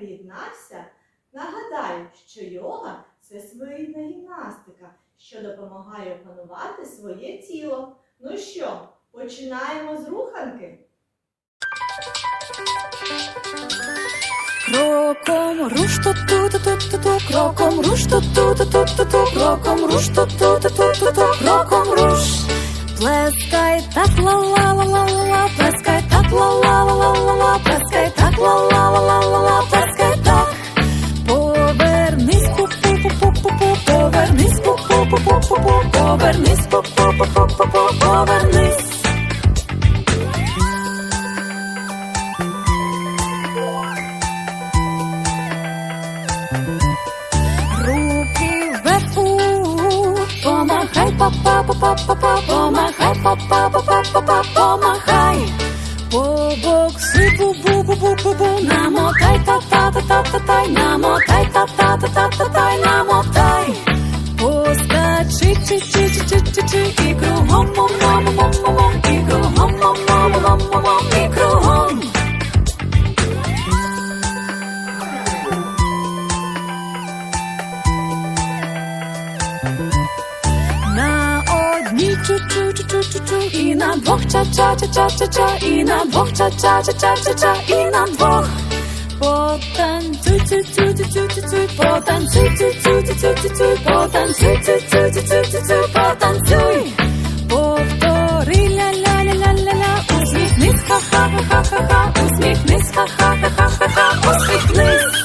дізнався, нагадаю, що йога це своєрідна гімнастика, що допомагає опанувати своє тіло. Ну що, починаємо з руханки? Кроком руш ту ту ту ту кроком руш ту ту ту ту кроком руш ту ту ту ту кроком руш Плескай так ла ла ла ла ла повернись Руки вверху, помахай, па-па, па-па, па-па, помахай, па-па, па-па, па-па, помахай. Побокси, бу-бу-бу-бу-бу-бу, намотай, та-та-та-та-та-тай, намотай, та-та-та-та-та-тай, намотай. 嗡嗡嗡嗡嗡嗡嗡，一个嗡嗡嗡嗡嗡嗡，一个嗡。那我你出出出出出出，一那我唱唱唱唱唱唱，一那我唱唱唱唱唱唱，一那我。我 dance 舞舞舞舞舞舞舞，我 dance 舞舞舞舞舞舞舞，我 dance 舞舞舞舞舞舞舞，我 dance 舞。Ха-ха-ха-ха-ха, усміхнись, ха-ха-ха-ха-ха, усміхнись.